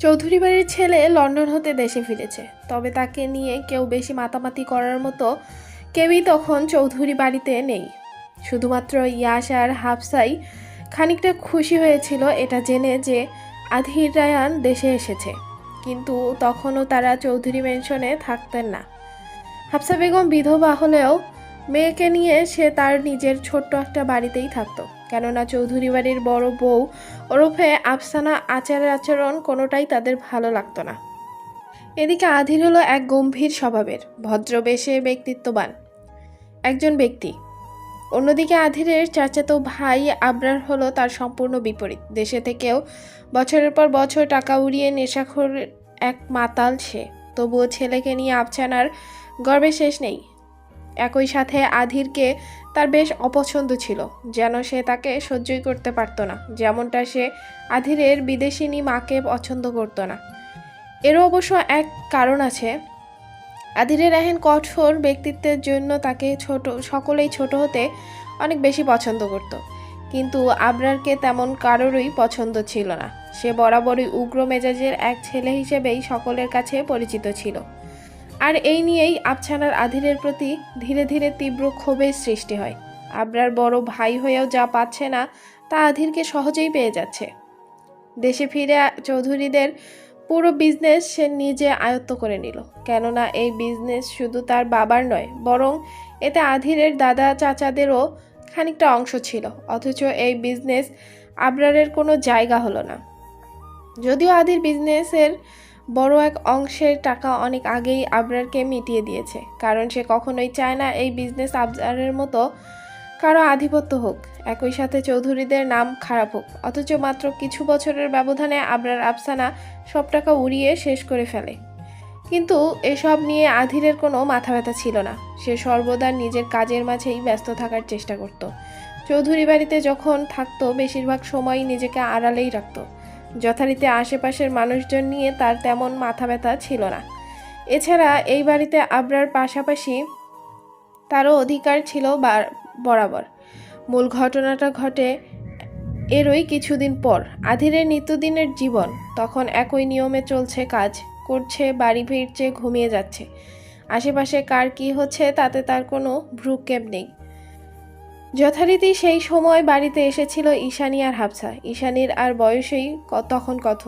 চৌধুরী বাড়ির ছেলে লন্ডন হতে দেশে ফিরেছে। তবে তাকে নিয়ে কেউ বেশি মাতামাতি করার মতো কেউই তখন চৌধুরী বাড়িতে নেই। শুধুমাত্র ইয়াস আর হাফসাই খানিকটা খুশি হয়েছিল এটা জেনে যে আধির রায়ান দেশে এসেছে। কিন্তু তখনও তারা চৌধুরী মেনশনে থাকতেন না। হাফসা বেগম বিধবা হলেও মেয়েকে নিয়ে সে তার নিজের ছোট্ট একটা বাড়িতেই থাকতো। কেননা চৌধুরী বাড়ির বড় বউ ওরফে আফসানা আচার আচরণ কোনোটাই তাদের ভালো লাগতো না। এদিকে আধির হলো এক গম্ভীর স্বভাবের ভদ্রবেশে ব্যক্তিত্ববান। একজন ব্যক্তি। অন্যদিকে আধিরের চাচাতো ভাই আবরার হলো তার সম্পূর্ণ বিপরীত। দেশে থেকেও বছরের পর বছর টাকা উড়িয়ে নেশাখোর এক মাতাল সে। তবুও ছেলেকে নিয়ে আফসানার গর্বে শেষ নেই। একই সাথে আধিরকে তার বেশ অপছন্দ ছিল, যেন সে তাকে সহ্যই করতে পারতো না, যেমনটা সে আধিরের বিদেশিনী মাকে পছন্দ করতো না। এরও অবশ্য এক কারণ আছে। আধিরের এহেন কঠোর ব্যক্তিত্বের জন্য তাকে ছোট, সকলেই ছোট হতে অনেক বেশি পছন্দ করত। কিন্তু আবরারকে তেমন কারোরই পছন্দ ছিল না। সে বরাবরই উগ্র মেজাজের এক ছেলে হিসেবেই সকলের কাছে পরিচিত ছিল। আর এই নিয়েই আবছানার আধিরের প্রতি ধীরে ধীরে তীব্র ক্ষোভের সৃষ্টি হয়। আবরার বড় ভাই হয়েও যা পাচ্ছে না, তা আধিরকে সহজেই পেয়ে যাচ্ছে। দেশে ফিরে চৌধুরীদের পুরো বিজনেস সে নিজে আয়ত্ত করে নিল। কেননা এই বিজনেস শুধু তার বাবার নয়, বরং এতে আধিরের দাদা চাচাদেরও খানিকটা অংশ ছিল। অথচ এই বিজনেস আবরারের কোনো জায়গা হলো না। যদিও আধির বিজনেসের বড় এক অংশের টাকা অনেক আগেই আবরারকে মিটিয়ে দিয়েছে, কারণ সে কখনোই চায় না এই বিজনেস আবরারের মতো কারও আধিপত্য হোক। একই সাথে চৌধুরীদের নাম খারাপ হোক, অথচ মাত্র কিছু বছরের ব্যবধানে আবরার আফসানা সব টাকা উড়িয়ে শেষ করে ফেলে। কিন্তু এসব নিয়ে আধিরের কোনো মাথা ব্যথা ছিল না। সে সর্বদা নিজের কাজের মাঝেই ব্যস্ত থাকার চেষ্টা করত। চৌধুরী বাড়িতে যখন থাকতো, বেশিরভাগ সময়ই নিজেকে আড়ালেই রাখতো। যথারীতি আশেপাশের মানুষজন নিয়ে তার তেমন মাথা ব্যথা ছিল না। এছাড়া এই বাড়িতে আবরার পাশাপাশি তারও অধিকার ছিল বার- বরাবর। মূল ঘটনাটা ঘটে এরই কিছুদিন পর। আধিরের নিত্যদিনের জীবন, তখন একই নিয়মে চলছে কাজ, করছে, বাড়ি ফিরছে, ঘুমিয়ে যাচ্ছে। আশেপাশে কার কি হচ্ছে তাতে তার কোনো ভ্রুক্ষেপ নেই। যথারীতি সেই সময় বাড়িতে এসেছিল ঈশানী আর হাফসা। ঈশানীর আর বয়সেই তখন কত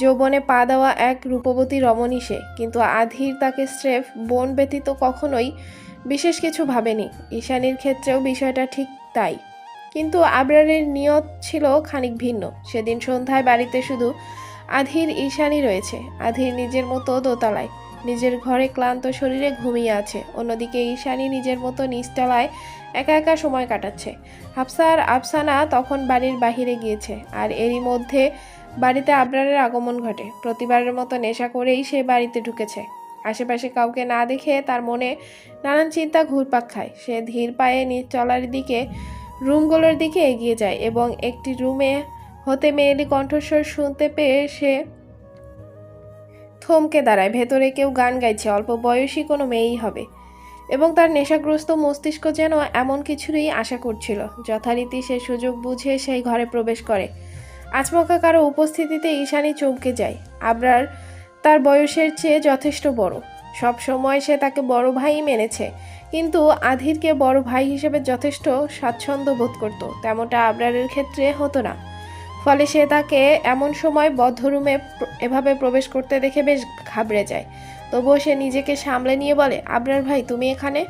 যৌবনে পা দেওয়া এক রূপবতী রমণী সে, কিন্তু আধির তাকে স্রেফ বোন ব্যতীত কখনোই বিশেষ কিছু ভাবেনি। ঈশানীর ক্ষেত্রেও বিষয়টা ঠিক তাই। কিন্তু আবরারের নিয়ত ছিল খানিক ভিন্ন। সেদিন সন্ধ্যায় বাড়িতে শুধু আধির ঈশানী রয়েছে। আধির নিজের মতো দোতলায়। নিজের ঘরে ক্লান্ত শরীরে ঘুমিয়ে আছে। অন্যদিকে ঈশানি নিজের মতো নিচতলায় একা একা সময় কাটাচ্ছে। হাফসা আর আফসানা তখন বাড়ির বাহিরে গিয়েছে আর এরই মধ্যে বাড়িতে আবরারের আগমন ঘটে। প্রতিবারের মতো নেশা করেই সে বাড়িতে ঢুকেছে। আশেপাশে কাউকে না দেখে তার মনে নানান চিন্তা ঘুরপাক খায়। সে ধীর পায়ে চলার দিকে, রুমগুলোর দিকে এগিয়ে যায় এবং একটি রুমে হতে মেয়েলি কণ্ঠস্বর শুনতে পেয়ে সে থমকে দাঁড়ায়, ভেতরে কেউ গান গাইছে, অল্প বয়সী কোনো মেয়েই হবে। এবং তার নেশাগ্রস্ত মস্তিষ্ক যেন এমন কিছুরই আশা করছিল। যথারীতি সে সুযোগ বুঝে সেই ঘরে প্রবেশ করে। আচমকা কারও উপস্থিতিতে ঈশানী চমকে যায়। আবরার তার বয়সের চেয়ে যথেষ্ট বড়। সব সময় সে তাকে বড় ভাই মেনেছে, কিন্তু আধিরকে বড় ভাই হিসেবে যথেষ্ট স্বাচ্ছন্দ্য বোধ করত। তেমনটা আবরারের ক্ষেত্রে হতো না। ফলে সে তাকে এমন সময় বদ্ধ রুমে এভাবে প্রবেশ করতে দেখে বেশ ঘাবড়ে যায়। তবুও সে নিজেকে সামলে নিয়ে বলে, আবরার ভাই, তুমি এখানে?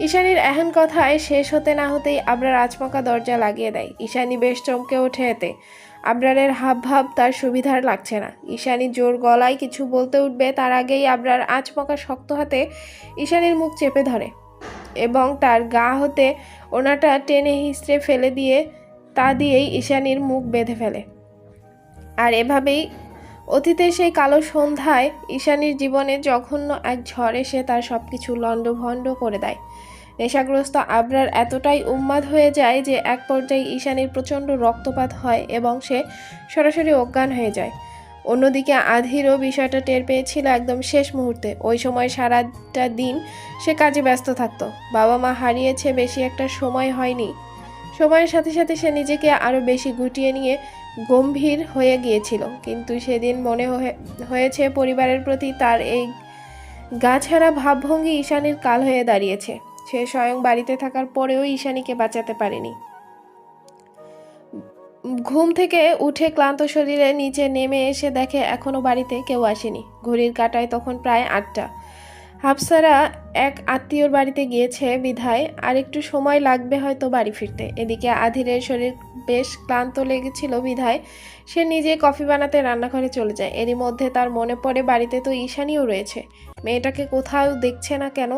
ঈশানীর এহেন কথায় শেষ হতে না হতেই আবরার আচমকা দরজা লাগিয়ে দেয়। ঈশানী বেশ চমকে ওঠে এতে। আবরারের হাব ভাব তার সুবিধার লাগছে না। ঈশানী জোর গলায় কিছু বলতে উঠবে, তার আগেই আবরার আচমকা শক্ত হাতে ঈশানীর মুখ চেপে ধরে এবং তার গা হতে ওনাটা টেনে হিসড়ে ফেলে দিয়ে তা দিয়েই ঈশানীর মুখ বেঁধে ফেলে। আর এভাবেই অতীতের সেই কালো সন্ধ্যায় ঈশানীর জীবনে জঘন্য এক ঝড় এসে তার সব কিছু লণ্ডভণ্ড করে দেয়। নেশাগ্রস্ত আবরার এতটাই উন্মাদ হয়ে যায় যে এক পর্যায়ে ঈশানীর প্রচণ্ড রক্তপাত হয় এবং সে সরাসরি অজ্ঞান হয়ে যায়। অন্যদিকে আধিরও বিষয়টা টের পেয়েছিল একদম শেষ মুহূর্তে। ওই সময় সারাটা দিন সে কাজে ব্যস্ত থাকতো। বাবা মা হারিয়েছে বেশি একটা সময় হয়নি। সময়ের সাথে সাথে সে নিজেকে আরও বেশি গুটিয়ে নিয়ে গম্ভীর হয়ে গিয়েছিল। কিন্তু সেদিন মনে হয়ে- হয়েছে পরিবারের প্রতি তার এই গাছাড়া ভাবভঙ্গি ঈশানীর কাল হয়ে দাঁড়িয়েছে। সে স্বয়ং বাড়িতে থাকার পরেও ঈশানীকে বাঁচাতে পারেনি। ঘুম থেকে উঠে ক্লান্ত শরীরে নিচে নেমে এসে দেখে এখনও বাড়িতে কেউ আসেনি। ঘড়ির কাটায় তখন প্রায় আটটা। হাফসারা এক আত্মীয়র বাড়িতে গিয়েছে বিধায়, আর একটু সময় লাগবে হয়তো বাড়ি ফিরতে। এদিকে আধিরের শরীর বেশ ক্লান্ত লেগেছিল বিধায়, সে নিজে কফি বানাতে রান্নাঘরে চলে যায়। এরই মধ্যে তার মনে পড়ে বাড়িতে তো ঈশানীও রয়েছে। মেয়েটাকে কোথাও দেখছে না কেন?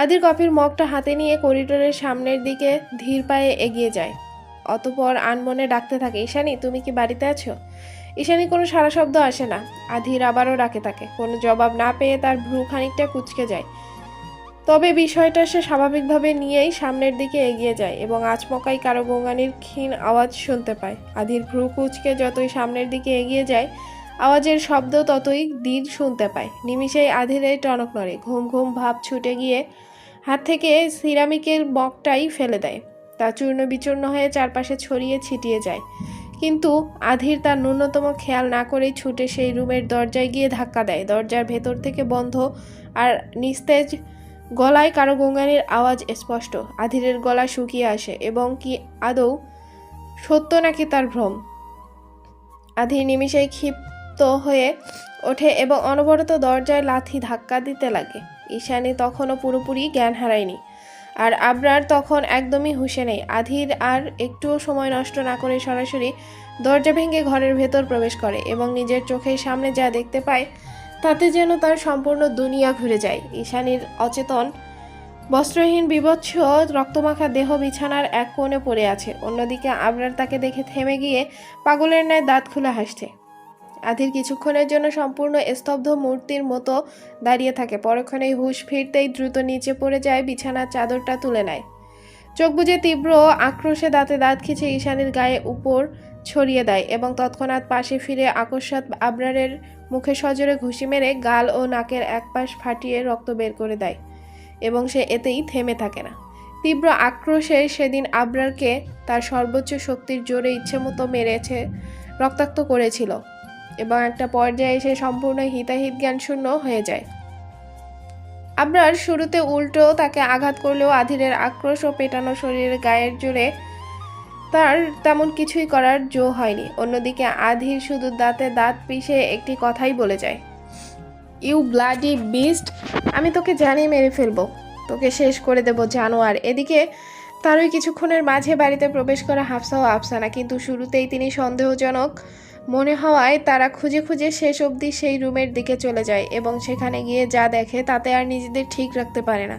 আদির কফির মগটা হাতে নিয়ে করিডোরের সামনের দিকে ধীর পায়ে এগিয়ে যায়। অতপর আনমনে ডাকতে থাকে, ঈশানী, তুমি কি বাড়িতে আছো? ঈশানী কোনো সারা শব্দ আসে না। আধির আবারও ডাকে তাকে। কোনো জবাব না পেয়ে তার ভ্রু খানিকটা কুচকে যায়। তবে বিষয়টা সে স্বাভাবিকভাবে নিয়েই সামনের দিকে এগিয়ে যায় এবং আচমকাই কারও গোঙানির ক্ষীণ আওয়াজ শুনতে পায়। আধির ভ্রু কুচকে যতই সামনের দিকে এগিয়ে যায়, আওয়াজের শব্দ ততই দিন শুনতে পায়। নিমিষেই আধিরের টনক নড়ে। ঘুম ঘুম ভাব ছুটে গিয়ে হাত থেকে সিরামিকের বকটাই ফেলে দেয়। তা চূর্ণ বিচূর্ণ হয়ে চারপাশে ছড়িয়ে ছিটিয়ে যায়। কিন্তু আধির তার ন্যূনতম খেয়াল না করেই ছুটে সেই রুমের দরজায় গিয়ে ধাক্কা দেয়। দরজার ভেতর থেকে বন্ধ আর নিস্তেজ গলায় কারও গঙ্গানির আওয়াজ স্পষ্ট। আধিরের গলা শুকিয়ে আসে এবং কি আদৌ সত্য নাকি তার ভ্রম? আধির নিমিষেই ক্ষিপ্ত হয়ে ওঠে এবং অনবরত দরজায় লাথি ধাক্কা দিতে লাগে। ঈশানী তখনও পুরোপুরি জ্ঞান হারায়নি। আর আবরার তখন একদমই হুঁশে নেই। আধির আর একটুও সময় নষ্ট না করে সরাসরি দরজা ভেঙে ঘরের ভেতর প্রবেশ করে এবং নিজের চোখের সামনে যা দেখতে পায়, তাতে যেন তার সম্পূর্ণ দুনিয়া ঘুরে যায়। ঈশানীর অচেতন, বস্ত্রহীন বিবৎস রক্তমাখা দেহ বিছানার এক কোণে পড়ে আছে। অন্যদিকে আবরার তাকে দেখে থেমে গিয়ে পাগলের ন্যায় দাঁত খুলে হাসছে। আধির কিছুক্ষণের জন্য সম্পূর্ণ স্তব্ধ মূর্তির মতো দাঁড়িয়ে থাকে। পরক্ষণেই হুঁশ ফিরতেই দ্রুত নিচে পড়ে যায়, বিছানার চাদরটা তুলে নেয়। চোখ বুজে তীব্র আক্রোশে দাঁতে দাঁত খিচে ঈশানীর গায়ে উপর ছড়িয়ে দেয় এবং তৎক্ষণাৎ পাশে ফিরে আকস্মাৎ আবরারের মুখে সজোরে ঘুষি মেরে গাল ও নাকের এক পাশ ফাটিয়ে রক্ত বের করে দেয় এবং সে এতেই থেমে থাকে না। তীব্র আক্রোশে সেদিন আবরারকে তার সর্বোচ্চ শক্তির জোরে ইচ্ছে মতো মেরেছে, রক্তাক্ত করেছিল। এবং একটা পর্যায়ে এসে সম্পূর্ণ হিতাহিত জ্ঞান শূন্য হয়ে যায়। আবরার শুরুতে উল্টো তাকে আঘাত করলেও আধিরের আক্রোশ ও পেটানো শরীরের গায়ের জোরে তার তেমন কিছুই করার জো হয়নি। অন্যদিকে আধির শুধু দাঁতে দাঁত পিষে একটি কথাই বলে যায় ইউ ব্লাডি বিস্ট আমি তোকে জানিয়ে মেরে ফেলব। তোকে শেষ করে দেব জানোয়ার। এদিকে তারই কিছুক্ষণের মাঝে বাড়িতে প্রবেশ করা হাফসা ও আফসানা, কিন্তু শুরুতেই তিনি সন্দেহজনক মনে হওয়ায় তারা খুঁজে খুঁজে শেষ অবধি সেই রুমের দিকে চলে যায় এবং সেখানে গিয়ে যা দেখে তাতে আর নিজেদের ঠিক রাখতে পারে না।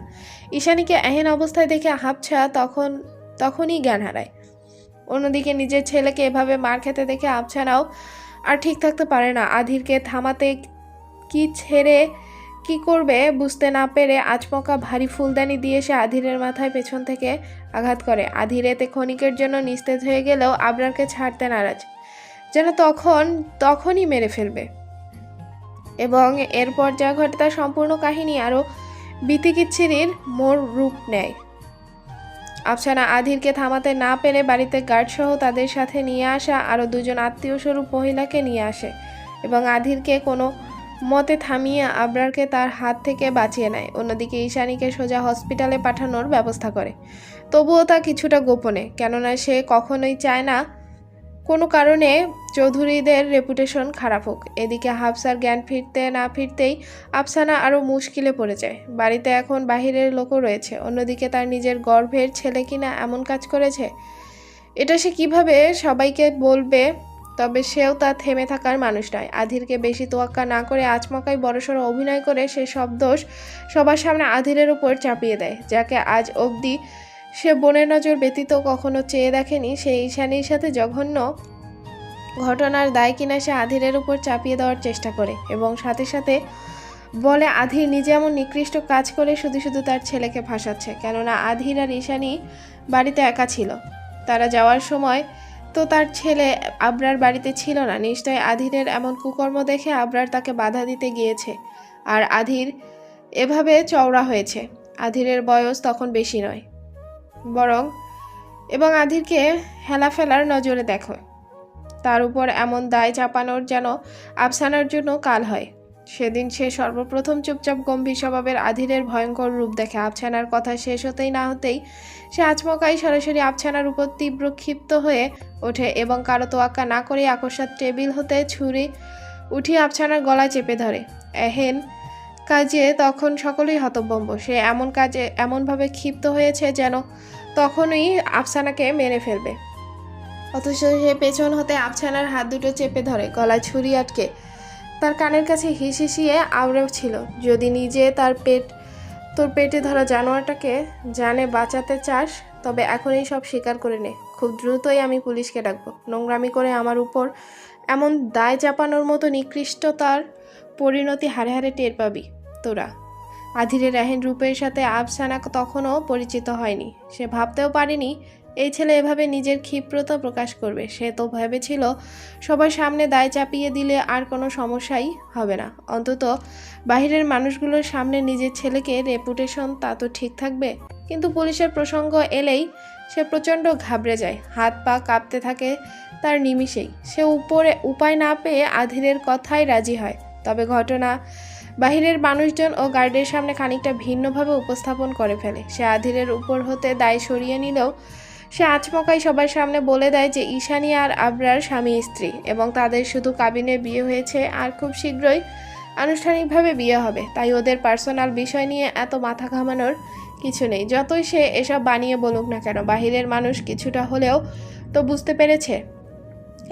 ঈশানীকে এহেন অবস্থায় দেখে হাফছা তখন, তখনই জ্ঞান হারায়। অন্যদিকে নিজের ছেলেকে এভাবে মার খেতে দেখে আফছানাও আর ঠিক থাকতে পারে না। আধিরকে থামাতে কি ছেড়ে কি করবে বুঝতে না পেরে আচমকা ভারী ফুলদানি দিয়ে সে আধিরের মাথায় পেছন থেকে আঘাত করে। আধির এতে ক্ষণিকের জন্য নিস্তেজ হয়ে গেলেও আবরারকে ছাড়তে নারাজ। যেন তখন, তখনই মেরে ফেলবে। এবং এরপর যা ঘটে তার সম্পূর্ণ কাহিনী আরও বিতিকিচ্ছিরির মোর রূপ নেয়। আফসানা আধিরকে থামাতে না পেরে বাড়িতে গার্ডসহ তাদের সাথে নিয়ে আসা আরও দুজন আত্মীয় স্বরূপ মহিলাকে নিয়ে আসে এবং আধিরকে কোনো মতে থামিয়ে আবরারকে তার হাত থেকে বাঁচিয়ে নেয়। অন্যদিকে ঈশানীকে সোজা হসপিটালে পাঠানোর ব্যবস্থা করে। তবুও তা কিছুটা গোপনে, কেননা সে কখনোই চায় না কোনো কারণে চৌধুরীদের রেপুটেশন খারাপ হোক। এদিকে হাফসার জ্ঞান ফিরতে না ফিরতেই আফসানা আরও মুশকিলে পড়ে যায়। বাড়িতে এখন বাহিরের লোকও রয়েছে। অন্যদিকে তার নিজের গর্ভের ছেলে কিনা এমন কাজ করেছে? এটা সে কীভাবে সবাইকে বলবে? তবে সেও তা থেমে থাকার মানুষ নয়। আধিরকে বেশি তোয়াক্কা না করে আচমকাই বড়সড় অভিনয় করে সে সব দোষ সবার সামনে আধিরের উপর চাপিয়ে দেয়, যাকে আজ অবধি সে বোনের নজর ব্যতীত কখনো চেয়ে দেখেনি সেই ঈশানীর সাথে জঘন্য ঘটনার দায় কিনা সে আধিরের উপর চাপিয়ে দেওয়ার চেষ্টা করে এবং সাথে সাথে বলে, আধির নিজে এমন নিকৃষ্ট কাজ করে শুধু শুধু তার ছেলেকে ফাঁসাচ্ছে। কেননা আধির আর ঈশানী বাড়িতে একা ছিল। তারা যাওয়ার সময় তো তার ছেলে আবরার বাড়িতে ছিল না। নিশ্চয় আধিরের এমন কুকর্ম দেখে আবরার তাকে বাধা দিতে গিয়েছে। আর আধির এভাবে চওড়া হয়েছে। আধিরের বয়স তখন বেশি নয়। বরং, এবং আধিরকে হেলা ফেলার নজরে দেখো। তার উপর এমন দায় চাপানোর যেন আফসানার জন্য কাল হয়। সেদিন সে সর্বপ্রথম চুপচাপ গম্ভীর স্বভাবের আধিরের ভয়ঙ্কর রূপ দেখে আফছানার কথা শেষ হতেই না হতেই সে আচমকাই সরাসরি আফছানার উপর তীব্র ক্ষিপ্ত হয়ে ওঠে এবং কারও তোয়াক্কা না করে আকস্মাত টেবিল হতে ছুরি উঠিয়ে আফছানার গলায় চেপে ধরে। এহেন কাজে তখন সকলেই হতভম্ব। সে এমন কাজে এমনভাবে ক্ষিপ্ত হয়েছে যেন তখনই আফসানাকে মেরে ফেলবে। অথচ সে পেছন হতে আফসানার হাত দুটো চেপে ধরে, গলায় ছুরি আটকে। তার কানের কাছে হিসিয়ে আওড়েও ছিল, যদি নিজে তার পেট, তোর পেটে ধরা জানোয়ারটাকে জানে বাঁচাতে চাস, তবে এখনই সব স্বীকার করে নে। খুব দ্রুতই আমি পুলিশকে ডাকবো। নোংরামি করে আমার উপর এমন দায় চাপানোর মতো নিকৃষ্টতার পরিণতি হারে হারে টের পাবি। তোরা। আধিরের রাহেন রূপের সাথে আফসানা তখনও পরিচিত হয়নি। সে ভাবতেও পারেনি, এই ছেলে এভাবে নিজের ক্ষিপ্রতা প্রকাশ করবে। সে তো ভেবেছিল, সবার সামনে দায় চাপিয়ে দিলে আর কোনো সমস্যাই হবে না। অন্তত বাইরের মানুষগুলোর সামনে নিজের ছেলেকে রেপুটেশন তা তো ঠিক থাকবে। কিন্তু পুলিশের প্রসঙ্গ এলেই সে প্রচণ্ড ঘাবড়ে যায়। হাত পা কাঁপতে থাকে তার নিমিষেই। সে উপরে উপায় না পেয়ে আধিরের কথাই রাজি হয়। তবে ঘটনা বাহিরের মানুষজন ও গার্ডের সামনে খানিকটা ভিন্নভাবে উপস্থাপন করে ফেলে। সে আধিরের উপর হতে দায় সরিয়ে নিলেও সে আচমকাই সবার সামনে বলে দেয় যে ঈশানী আর আবরার স্বামী স্ত্রী এবং তাদের শুধু কাবিনে বিয়ে হয়েছে আর খুব শীঘ্রই আনুষ্ঠানিকভাবে বিয়ে হবে। তাই ওদের পার্সোনাল বিষয় নিয়ে এত মাথা ঘামানোর কিছু নেই। যতই সে এসব বানিয়ে বলুক না কেন, বাহিরের মানুষ কিছুটা হলেও তো বুঝতে পেরেছে।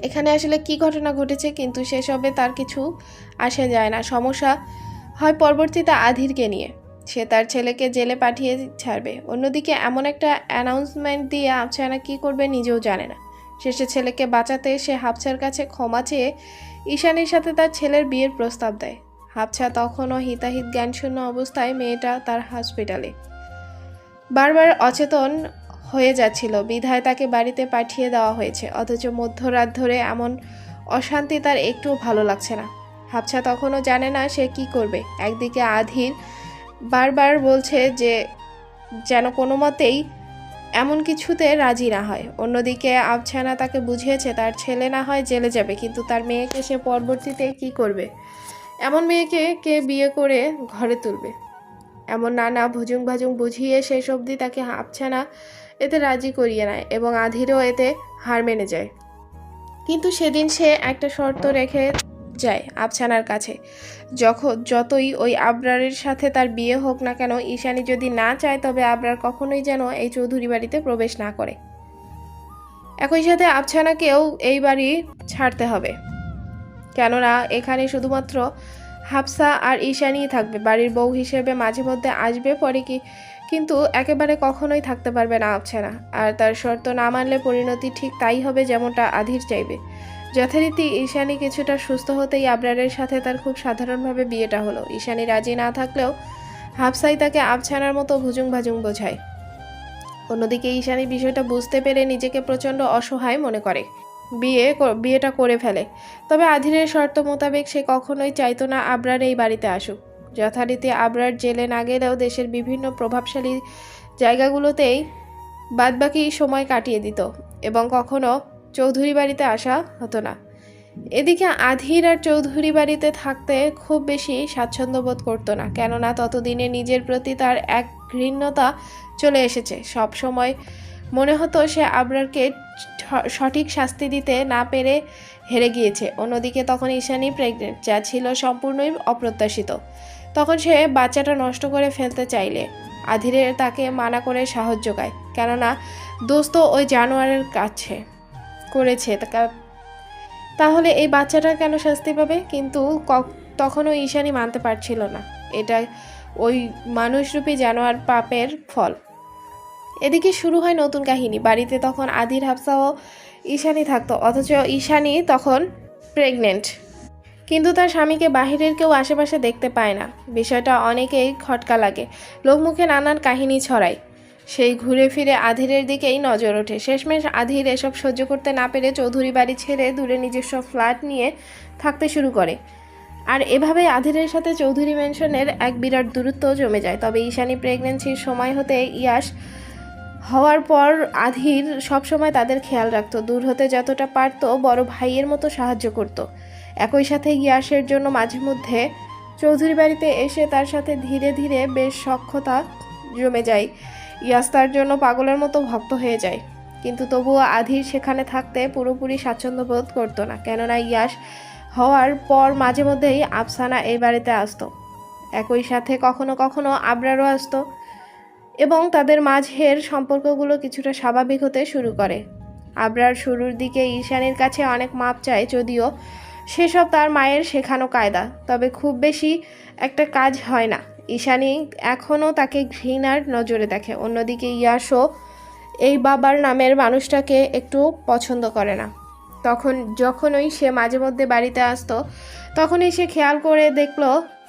এখানে আসলে কি ঘটনা ঘটেছে কিন্তু সেসবে তার কিছু আসে যায় না। সমস্যা হয় পরবর্তীতে আধিরকে নিয়ে। সে তার ছেলেকে জেলে পাঠিয়ে ছাড়বে। অন্যদিকে এমন একটা অ্যানাউন্সমেন্ট দিয়ে আফসানা কী করবে নিজেও জানে না। শেষে ছেলেকে বাঁচাতে সে হাফছার কাছে ক্ষমা চেয়ে ঈশানের সাথে তার ছেলের বিয়ের প্রস্তাব দেয়। হাফছা তখনও হিতাহিত জ্ঞানশূন্য অবস্থায় মেয়েটা তার হসপিটালে বারবার অচেতন হয়ে যাচ্ছিল। বিধায় তাকে বাড়িতে পাঠিয়ে দেওয়া হয়েছে। অথচ মধ্যরাত ধরে এমন অশান্তি তার একটুও ভালো লাগছে না। হাফছা তখনও জানে না সে কি করবে। একদিকে আধীর বারবার বলছে যে, যেন কোনো মতেই এমন কিছুতে রাজি না হয়। অন্যদিকে আবছানা তাকে বুঝিয়েছে, তার ছেলে না হয় জেলে যাবে, কিন্তু তার মেয়েকে সে পরবর্তীতে কি করবে? এমন মেয়েকে কে বিয়ে করে ঘরে তুলবে? এমন নানা ভুজুং ভাজুং বুঝিয়ে শেষ অবধি তাকে আবছানা এতে রাজি করিয়ে নেয় এবং আধিরও এতে হার মেনে যায়। কিন্তু সেদিন সে একটা শর্ত রেখে যায় আফসানার কাছে। যখন, যতই ওই আবরারের সাথে তার বিয়ে হোক না কেন, ঈশানি যদি না চায়, তবে আবরার কখনোই যেন এই চৌধুরী বাড়িতে প্রবেশ না করে। একই সাথে আফসানাকেও এই বাড়ি ছাড়তে হবে। কেননা, এখানে শুধুমাত্র হাফসা আর ঈশানীই থাকবে। বাড়ির বউ হিসেবে মাঝে মধ্যে আসবে পরে কি, কিন্তু একেবারে কখনোই থাকতে পারবে না আফসানা আর তার শর্ত না মানলে পরিণতি ঠিক তাই হবে যেমনটা আধির চাইবে। যথারীতি ঈশানী কিছুটা সুস্থ হতেই আবরারের সাথে তার খুব সাধারণভাবে বিয়েটা হলো। ঈশানী রাজি না থাকলেও হাফসাই তাকে আবছানার মতো ভুজুং ভাজুং বোঝায়। অন্যদিকে ঈশানী বিষয়টা বুঝতে পেরে নিজেকে প্রচণ্ড অসহায় মনে করে। বিয়ে বিয়েটা করে ফেলে। তবে আধিরের শর্ত মোতাবেক সে কখনোই চাইতো না আবরার এই বাড়িতে আসুক। যথারীতি আবরার জেলে না গেলেও দেশের বিভিন্ন প্রভাবশালী জায়গাগুলোতেই বাদবাকি সময় কাটিয়ে দিত এবং কখনো চৌধুরী বাড়িতে আসা হতো না। এদিকে আধির আর চৌধুরী বাড়িতে থাকতে খুব বেশি স্বাচ্ছন্দ্য বোধ করতো না, কেননা ততদিনে নিজের প্রতি তার এক ঘৃণ্যতা চলে এসেছে। সব সময় মনে হতো সে আবরারকে সঠিক শাস্তি দিতে না পেরে হেরে গিয়েছে। অন্যদিকে তখন ঈশানী প্রেগনেন্ট যা ছিল সম্পূর্ণই অপ্রত্যাশিত। তখন সে বাচ্চাটা নষ্ট করে ফেলতে চাইলে আধিরের তাকে মানা করে সাহায্য যোগায়, কেননা দোস্ত ওই জানোয়ারের কাছে। করেছে তাহলে এই বাচ্চাটা কেন শাস্তি পাবে? কিন্তু তখনও ঈশানি মানতে পারছিল না। এটা ওই মানুষরূপী জানোয়ার পাপের ফল। এদিকে শুরু হয় নতুন কাহিনী। বাড়িতে তখন আদির হাফসা ও ঈশানী থাকতো, অথচ ঈশানি তখন প্রেগনেন্ট কিন্তু তার স্বামীকে বাহিরের কেউ আশেপাশে দেখতে পায় না। বিষয়টা অনেকেই খটকা লাগে। লোকমুখে নানান কাহিনী ছড়ায়। সেই ঘুরে ফিরে আধিরের দিকেই নজর ওঠে। শেষমেশ আধির এসব সহ্য করতে না পেরে চৌধুরী বাড়ি ছেড়ে দূরে নিজস্ব ফ্ল্যাট নিয়ে থাকতে শুরু করে। আর এভাবে আধিরের সাথে চৌধুরী মেনশনের এক বিরাট দূরত্ব জমে যায়। তবে ঈশানী প্রেগনেন্সির সময় হতে ইয়াস হওয়ার পর আধির সবসময় তাদের খেয়াল রাখতো। দূর হতে যতটা পারতো বড় ভাইয়ের মতো সাহায্য করত। একই সাথে ইয়াসের জন্য মাঝে মধ্যে চৌধুরী বাড়িতে এসে তার সাথে ধীরে ধীরে বেশ সক্ষতা জমে যায়। ইয়াস তার জন্য পাগলের মতো ভক্ত হয়ে যায়। কিন্তু তবুও আধির সেখানে থাকতে পুরোপুরি স্বাচ্ছন্দ্য বোধ করতো না। কেননা ইয়াস হওয়ার পর মাঝে মধ্যেই আফসানা এই বাড়িতে আসতো। একই সাথে কখনো কখনো আবরারও আসতো এবং তাদের মাঝের সম্পর্কগুলো কিছুটা স্বাভাবিক হতে শুরু করে। আবরার শুরুর দিকে ঈশানীর কাছে অনেক মাপ চায়, যদিও সেসব তার মায়ের শেখানো কায়দা। তবে খুব বেশি একটা কাজ হয় না। ঈশানী এখনও তাকে ঘৃণার নজরে দেখে। অন্যদিকে ইয়াসও এই বাবার নামের মানুষটাকে একটু পছন্দ করে না। তখন যখনই সে মাঝে মধ্যে বাড়িতে আসতো, তখনই সে খেয়াল করে দেখল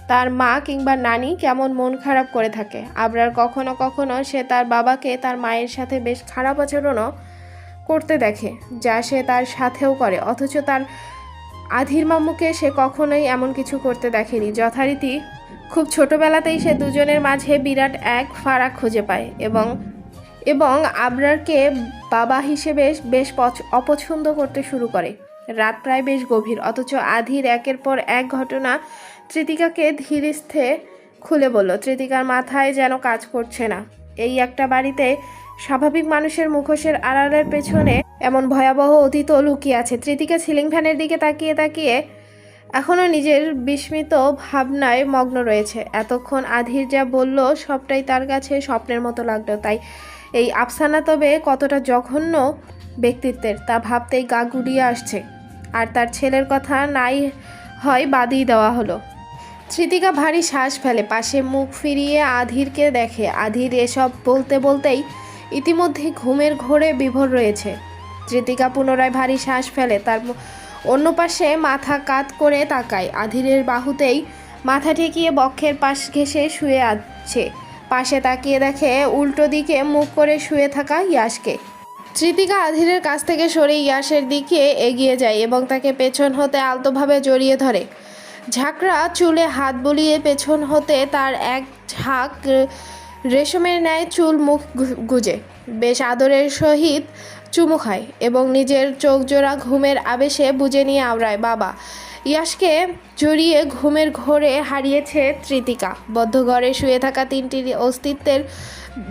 তার মা কিংবা নানি কেমন মন খারাপ করে থাকে। আবরার কখনো কখনো সে তার বাবাকে তার মায়ের সাথে বেশ খারাপ আচরণও করতে দেখে, যা সে তার সাথেও করে। অথচ তার আধির মাম্মুকে সে কখনোই এমন কিছু করতে দেখেনি। যথারীতি খুব ছোটবেলাতেই সে দুজনের মাঝে বিরাট এক ফারাক খুঁজে পায় এবং এবং আবরারকে বাবা হিসেবে বেশ পছ- অপছন্দ করতে শুরু করে। রাত প্রায় বেশ গভীর, অথচ আধির একের পর এক ঘটনা তৃতিকাকে ধীরস্থে খুলে বলল তৃতিকার মাথায় যেন কাজ করছে না। এই একটা বাড়িতে স্বাভাবিক মানুষের মুখোশের আড়ালের পেছনে এমন ভয়াবহ অতীত লুকিয়ে আছে। তৃতিকা সিলিং ফ্যানের দিকে তাকিয়ে তাকিয়ে এখনও নিজের বিস্মিত ভাবনায় মগ্ন রয়েছে। এতক্ষণ আধির যা বলল, সবটাই তার কাছে স্বপ্নের মতো লাগল। তাই এই আফসানা তবে কতটা জঘন্য ব্যক্তিত্বের, তা ভাবতেই গা গুড়িয়ে আসছে। আর তার ছেলের কথা নাই হয় বাদই দেওয়া হলো। স্মৃতিকা ভারী শ্বাস ফেলে, পাশে মুখ ফিরিয়ে আধিরকে দেখে। আধির এসব বলতে বলতেই ইতিমধ্যে ঘুমের ঘোরে বিভোর রয়েছে। স্মৃতিকা পুনরায় ভারী শ্বাস ফেলে, তার অন্য পাশে মাথা কাত করে তাকায়। আধিরের বাহুতেই মাথা ঠেকিয়ে বক্ষের পাশ ঘেঁষে শুয়ে আছে। পাশে তাকিয়ে দেখে উল্টো দিকে মুখ করে শুয়ে থাকা ইয়াসকে তৃতিকা আধিরের কাছ থেকে সরে ইয়াসের দিকে এগিয়ে যায় এবং তাকে পেছন হতে আলতোভাবে জড়িয়ে ধরে। ঝাঁকড়া চুলে হাত বুলিয়ে পেছন হতে তার এক ঝাঁক রেশমের ন্যায় চুল মুখ গুজে। বেশ আদরের সহিত চুমু খায় এবং নিজের চোখ জোড়া ঘুমের আবেশে বুঝে নিয়ে আওড়ায় বাবা। ইয়াসকে জড়িয়ে ঘুমের ঘোরে হারিয়েছে তৃতিকা। বদ্ধ ঘরে শুয়ে থাকা তিনটি অস্তিত্বের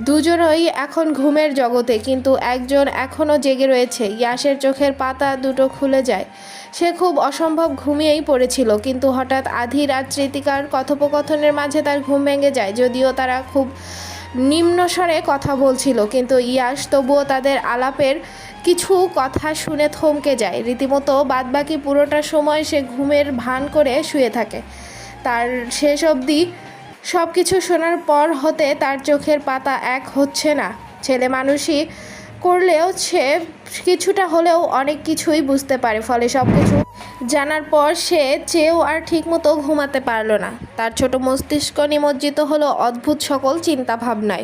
দুজনই এখন ঘুমের জগতে, কিন্তু একজন এখনও জেগে রয়েছে। ইয়াসের চোখের পাতা দুটো খুলে যায়। সে খুব অসম্ভব ঘুমিয়েই পড়েছিল, কিন্তু হঠাৎ আধির আর তৃতিকার কথোপকথনের মাঝে তার ঘুম ভেঙে যায়, যদিও তারা খুব নিম্ন স্বরে কথা বলছিল, কিন্তু ইয়াস তবুও তাদের আলাপের কিছু কথা শুনে থমকে যায়। রীতিমতো বাদবাকি পুরোটা সময় সে ঘুমের ভান করে শুয়ে থাকে। তার শেষ অবধি সব কিছু শোনার পর হতে তার চোখের পাতা এক হচ্ছে না। ছেলে মানুষই করলেও সে কিছুটা হলেও অনেক কিছুই বুঝতে পারে, ফলে সব কিছু জানার পর সে চেয়েও আর ঠিকমতো ঘুমাতে পারল না। তার ছোট মস্তিষ্ক নিমজ্জিত হলো অদ্ভুত সকল চিন্তা ভাবনায়